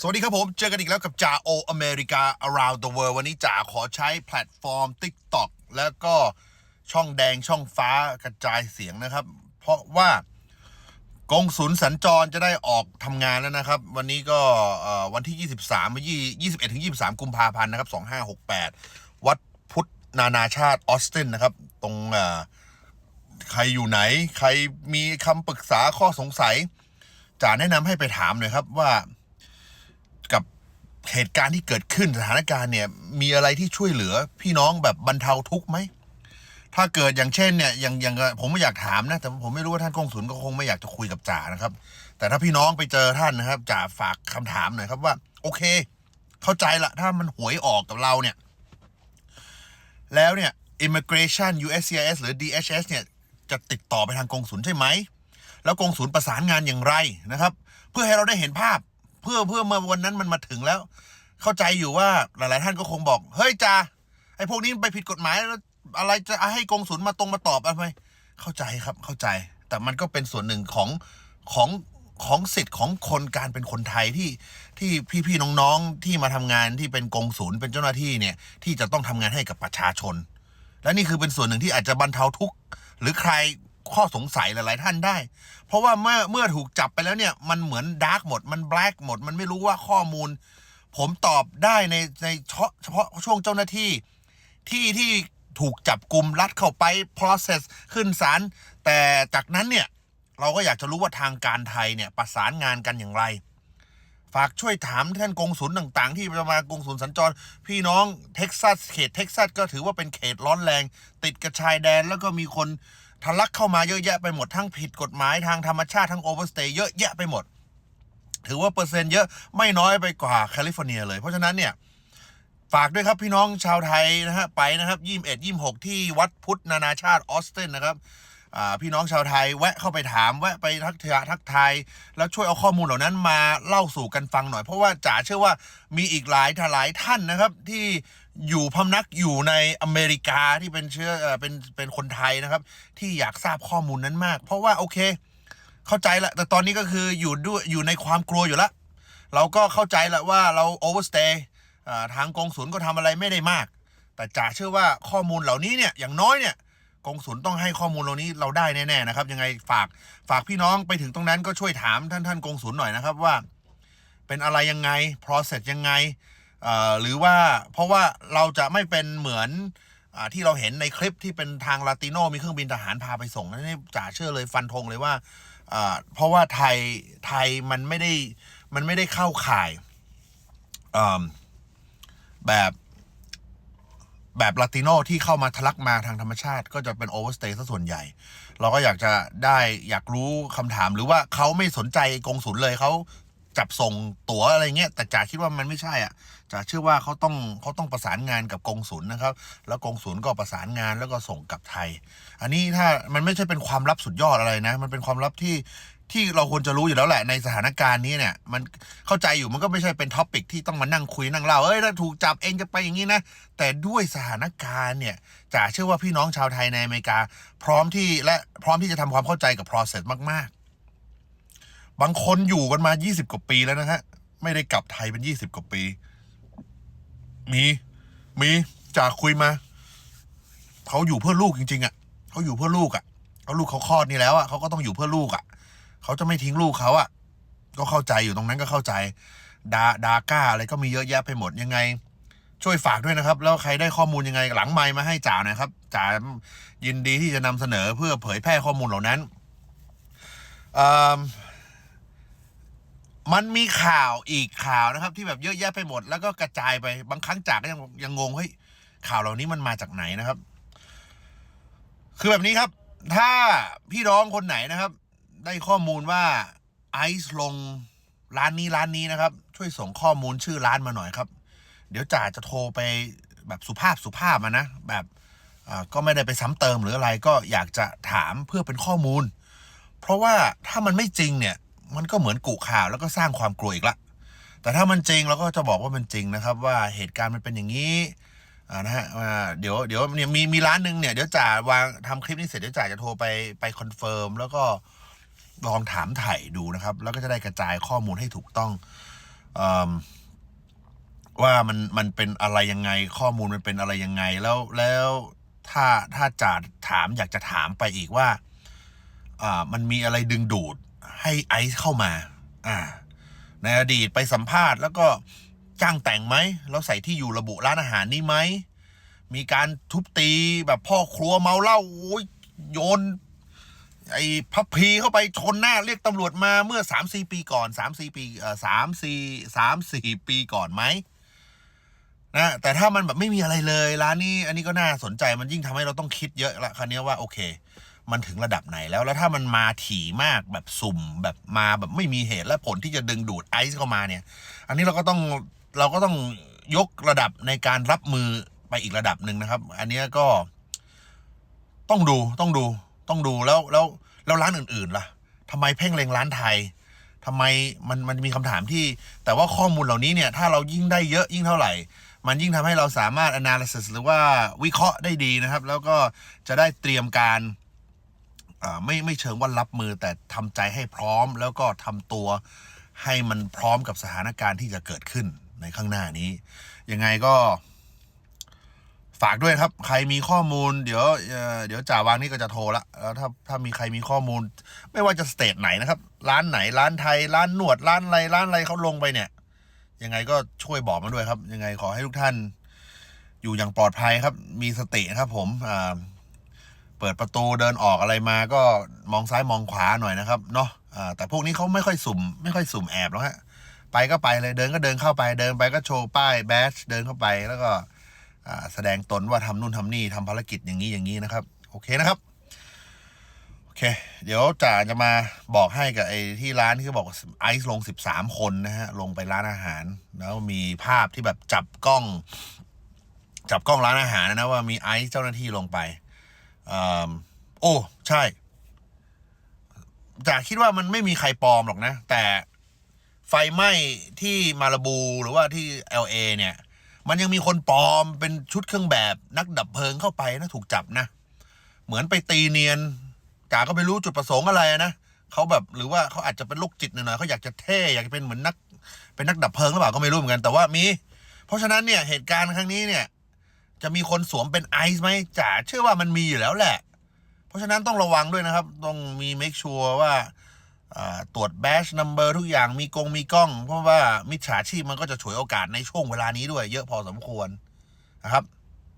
สวัสดีครับผม เจอกันอีกแล้วกับจ่าโออเมริกา around the world วันนี้จ่าขอใช้แพลตฟอร์ม TikTok แล้วก็ช่องแดงช่องฟ้ากระจายเสียงนะครับ เพราะว่ากงศูนย์สัญจรจะได้ออกทำงานแล้วนะครับ วันนี้ก็วันที่ 23วันที่21ถึง23 กุมภาพันธ์นะครับ 2568 วัดพุทธนานาชาติออสตินนะครับ ตรงใครอยู่ไหน ใครมีคำปรึกษาข้อสงสัยจ่าแนะนำให้ไปถามหน่อยครับว่า เหตุการณ์ที่เกิดขึ้นสถานการณ์เนี่ยมีอะไรที่ช่วยเหลือพี่น้องแบบบรรเทาทุกข์ไหมถ้าเกิดอย่างเช่นเนี่ยอย่างอย่างผมไม่อยากถามนะแต่ผมไม่รู้ว่าท่านกงสุลก็คงไม่อยากจะคุยกับจ่านะครับ แต่ถ้าพี่น้องไปเจอท่านนะครับจ่าฝากคำถามหน่อยครับว่า โอเค เข้าใจละถ้ามันหวยออกกับเราเนี่ย แล้วเนี่ย immigration USCIS หรือ DHS เนี่ยจะติดต่อไปทางกงสุลใช่ไหม แล้วกงสุลประสานงานอย่างไรนะครับ เพื่อให้เราได้เห็นภาพ เพื่อเพื่อเมื่อวันนั้นมันมาถึงแล้ว เข้าใจอยู่ว่าหลาย ๆ ท่านก็คงบอก เฮ้ยจ่าไอ้พวกนี้ไปผิดกฎหมายแล้วอะไรจะให้กองสุลมาตรงมาตอบอะไรเข้าใจครับเข้าใจ แต่มันก็เป็นส่วนหนึ่งของของของสิทธิ์ของคนการเป็นคนไทยที่ที่พี่ๆน้องๆที่มาทำงานที่เป็นกองศูนย์เป็นเจ้าหน้าที่เนี่ยที่จะต้องทำงานให้กับประชาชน และนี่คือเป็นส่วนหนึ่งที่อาจจะบรรเทาทุกข์หรือใคร ข้อสงสัยหลาย ๆ ท่านได้ เพราะว่าเมื่อเมื่อถูกจับไปแล้วเนี่ย มันเหมือนดาร์กหมด มันแบล็กหมด มันไม่รู้ว่าข้อมูล ผมตอบได้ในในเฉพาะช่วงเจ้าหน้าที่ที่ที่ถูกจับกลุ่มรัดเข้าไป process ขึ้นศาลแต่จากนั้นเนี่ยเราก็อยากจะรู้ว่าทางการไทยเนี่ยประสานงานกันอย่างไร ฝากช่วยถามท่านกงสุลต่างๆ ที่จะมากงสุลสัญจร พี่น้องเท็กซัสเขตเท็กซัสก็ถือว่าเป็นเขตร้อนแรง ติดกับชายแดนแล้วก็มีคน ทะลักเข้ามาเยอะแยะไปหมดทั้งผิดกฎหมายทางธรรมชาติทั้งโอเวอร์สเตย์เยอะแยะไปหมด ถือว่าเปอร์เซ็นต์เยอะไม่น้อยไปกว่าแคลิฟอร์เนียเลยเพราะฉะนั้นเนี่ยฝากด้วยครับพี่น้องชาวไทยนะฮะไปนะครับยี่สิบเอ็ดยี่สิบหกที่วัดพุทธนานาชาติออสตินนะครับพี่น้องชาวไทยแวะเข้าไปถามแวะไปทักทายทักทายแล้วช่วยเอาข้อมูลเหล่านั้นมาเล่าสู่กันฟังหน่อย เพราะว่าจ๋าเชื่อว่ามีอีกหลายหลายท่านนะครับที่ อยู่พำนักอยู่ในอเมริกาที่เป็นเชื้อเอ่อเป็นเป็นคนไทยนะครับ ที่อยากทราบข้อมูลนั้นมาก เพราะว่าโอเค เข้าใจละแต่ตอนนี้ก็คืออยู่ด้วยอยู่ในความกลัวอยู่ล้วเราก็เข้าใจละว่าเราโอเวอร์สเตย์ทางกองศูนย์ก็ทำอะไรไม่ได้มาก แต่จ่าเชื่อว่าข้อมูลเหล่านี้เนี่ยอย่างน้อยเนี่ยกองศูนย์ต้องให้ข้อมูลเหล่านี้เราได้แน่ๆนะครับ ยังไงฝากฝากพี่น้องไปถึงตรงนั้นก็ช่วยถามท่านท่านกองศูนย์หน่อยนะครับว่า เป็นอะไรยังไง process ยังไง หรือว่าเพราะว่าเราจะไม่เป็นเหมือนอที่เราเห็นในคลิปที่เป็นทางลาติโนมีเครื่องบินทหารพาไปส่งนั่นนี่จ่าเชื่อเลยฟันธงเลยว่าเพราะว่าไทยไทยมันไม่ได้มันไม่ได้เข้าข่ายแบบแบบลาติโนที่เข้ามาทะลักมาทางธรรมชาติ ก็จะเป็นโอเวอร์สเตย์ซะส่วนใหญ่ เราก็อยากจะได้อยากรู้คำถามหรือว่าเขาไม่สนใจกงสุลเลยเขา จับส่งตั๋วอะไรเงี้ยแต่จ่าคิดว่ามันไม่ใช่อะจ่าเชื่อว่าเขาต้องเขาต้องประสานงานกับกองสุลนะครับ แล้วกองสุลก็ประสานงานแล้วก็ส่งกลับไทย อันนี้ถ้ามันไม่ใช่เป็นความลับสุดยอดอะไรนะ มันเป็นความลับที่ที่เราควรจะรู้อยู่แล้วแหละในสถานการณ์นี้เนี่ย มันเข้าใจอยู่มันก็ไม่ใช่เป็นท็อปิกที่ต้องมานั่งคุยนั่งเล่าเอ้ยถ้าถูกจับเองจะไปอย่างนี้นะ แต่ด้วยสถานการณ์เนี่ยจ่าเชื่อว่าพี่น้องชาวไทยในอเมริกา พร้อมที่และพร้อมที่จะทำความเข้าใจกับ process มากๆ บางคนอยู่กันมา20กว่าปีแล้วนะฮะ ไม่ได้กลับไทยเป็น20กว่าปี มีมีจากคุยมาเขาอยู่เพื่อลูกจริง ๆอะเขาอยู่เพื่อลูกอะเขาลูกเขาคลอดนี่แล้วอะเขาก็ต้องอยู่เพื่อลูกอะเขาจะไม่ทิ้งลูกเขาอะก็เข้าใจอยู่ตรงนั้นก็เข้าใจ ดาดาก้าอะไรก็มีเยอะแยะไปหมดยังไง ช่วยฝากด้วยนะครับ แล้วใครได้ข้อมูลยังไงหลังไมมาให้จ่าหน่อยครับจ่ายินดีที่จะนำเสนอเพื่อเผยแพร่ข้อมูลเหล่านั้นเอิ่ม มันมีข่าวอีกข่าวนะครับ ที่แบบเยอะแยะไปหมด แล้วก็กระจายไปบางครั้งจ่าก็ยังยังงงเฮ้ยข่าวเหล่านี้มันมาจากไหนนะครับ คือแบบนี้ครับ ถ้าพี่น้องคนไหนนะครับ ได้ข้อมูลว่าไอซ์ลงร้านนี้ร้านนี้นะครับ ช่วยส่งข้อมูลชื่อร้านมาหน่อยครับ เดี๋ยวจ่าจะโทรไปแบบสุภาพสุภาพอะนะ แบบก็ไม่ได้ไปซ้ำเติมหรืออะไรก็อยากจะถามเพื่อเป็นข้อมูล เพราะว่าถ้ามันไม่จริงเนี่ย มันก็เหมือนกุข่าวแล้วก็สร้างความกลัวอีกละ แต่ถ้ามันจริงเราก็จะบอกว่ามันจริงนะครับ ว่าเหตุการณ์มันเป็นอย่างนี้นะฮะเดี๋ยวเดี๋ยวเนี่ยมีมีร้านหนึ่งเนี่ยเดี๋ยวจ่าวางทำคลิปนี้เสร็จเดี๋ยวจ่าจะโทรไปไปคอนเฟิร์มแล้วก็ลองถามไถ่ดูนะครับ แล้วก็จะได้กระจายข้อมูลให้ถูกต้องอว่ามันมันเป็นอะไรยังไงข้อมูลมันเป็นอะไรยังไงแล้วแล้วถ้าถ้าจ่าถามอยากจะถามไปอีกว่า อ่า มันมีอะไรดึงดูด ให้ไอซ์เข้ามา อ่า ในอดีตไปสัมภาษณ์แล้วก็จ้างแต่งไหมแล้วใส่ที่อยู่ระบุร้านอาหารนี้ไหม มีการทุบตีแบบพ่อครัวเมาเหล้าโอ้ยโยน ไอ้พับพีเข้าไปชนหน้าเรียกตำรวจมาเมื่อสามสี่ปีก่อนสามสี่ปีเอ่อสามสี่สามสี่ปีก่อนไหมนะแต่ถ้ามันแบบไม่มีอะไรเลย ร้านนี้อันนี้ก็น่าสนใจมันยิ่งทำให้เราต้องคิดเยอะละคราวนี้ว่าโอเค มันถึงระดับไหนแล้ว แล้วถ้ามันมาถี่มากแบบสุ่มแบบมาแบบไม่มีเหตุและผลที่จะดึงดูดไอซ์เข้ามาเนี่ย อันนี้เราก็ต้องเราก็ต้องยกระดับในการรับมือไปอีกระดับหนึ่งนะครับ อันนี้ก็ ต้องดูต้องดู ต้องดูแล้วแล้วแล้วร้านอื่นๆล่ะทำไมเพ่งเล็งร้านไทยทำไมมันมันมีคำถามที่ แต่ว่าข้อมูลเหล่านี้เนี่ย ถ้าเรายิ่งได้เยอะยิ่งเท่าไหร่มันยิ่งทำให้เราสามารถ analysis หรือว่าวิเคราะห์ได้ดีนะครับ แล้วก็จะได้เตรียมการ ไม่ไม่เชิงว่ารับมือแต่ทำใจให้พร้อม แล้วก็ทำตัวให้มันพร้อมกับสถานการณ์ที่จะเกิดขึ้นในข้างหน้านี้ ยังไงก็ ฝากด้วยครับ ใครมีข้อมูล เดี๋ยวเเดี๋ยวจ่าวางนี่ก็จะโทรละแล้วถ้าถ้ามีใครมีข้อมูล ไม่ว่าจะสเตทไหนนะครับ ร้านไหนร้านไทย ร้านนวดร้านอะไรร้านอะไรเขาลงไปเนี่ย ยังไงก็ช่วยบอกมาด้วยครับ ยังไงขอให้ทุกท่าน อยู่อย่างปลอดภัยครับ มีสติครับผมอ่า เปิดประตูเดินออกอะไรมาก็มองซ้ายมองขวาหน่อยนะครับเนาะแต่พวกนี้เขาไม่ค่อยสุ่ม ไม่ค่อยสุ่มแอบหรอกฮะไปก็ไปเลยเดินก็เดินเข้าไปเดินไปก็โชว์ป้ายแบชเดินเข้าไปแล้วก็แสดงตนว่าทำนู่นทำนี่ทำภารกิจอย่างนี้อย่างนี้นะครับ โอเคนะครับโอเค เดี๋ยวจ่าจะมาบอกให้กับไอ้ที่ร้านที่บอกไอซ์ลงสิบสามคนนะฮะลงไปร้านอาหาร แล้วมีภาพที่แบบจับกล้อง จับกล้องร้านอาหารนะว่ามีไอซ์เจ้าหน้าที่ลงไป โอ้ใช่จ่าคิดว่ามันไม่มีใครปลอมหรอกนะ แต่ไฟไหม้ที่มาลาบูหรือว่าที่ LA เนี่ย มันยังมีคนปลอมเป็นชุดเครื่องแบบนักดับเพลิงเข้าไปนะถูกจับนะ เหมือนไปตีเนียนจาก็ไม่รู้จุดประสงค์อะไรนะเขาแบบหรือว่าเขาอาจจะเป็นโรคจิตหน่อยๆเขาอยากจะเท่อยากจะเป็นเหมือนนัก เป็นนักดับเพลิงหรือเปล่าก็ไม่รู้เหมือนกันแต่ว่ามี เพราะฉะนั้นเนี่ยเหตุการณ์ครั้งนี้เนี่ย จะมีคนสวมเป็นไอซ์ไหมจ๋าเชื่อว่ามันมีอยู่แล้วแหละ เพราะฉะนั้นต้องระวังด้วยนะครับ ต้องมี make sure ว่าอ่าตรวจแบชนัมเบอร์ทุกอย่างมีกงมีกล้อง เพราะว่ามิจฉาชีพมันก็จะฉวยโอกาสในช่วงเวลานี้ด้วย เยอะพอสมควรนะครับ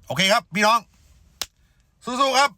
โอเคครับ พี่น้อง สู้ๆครับ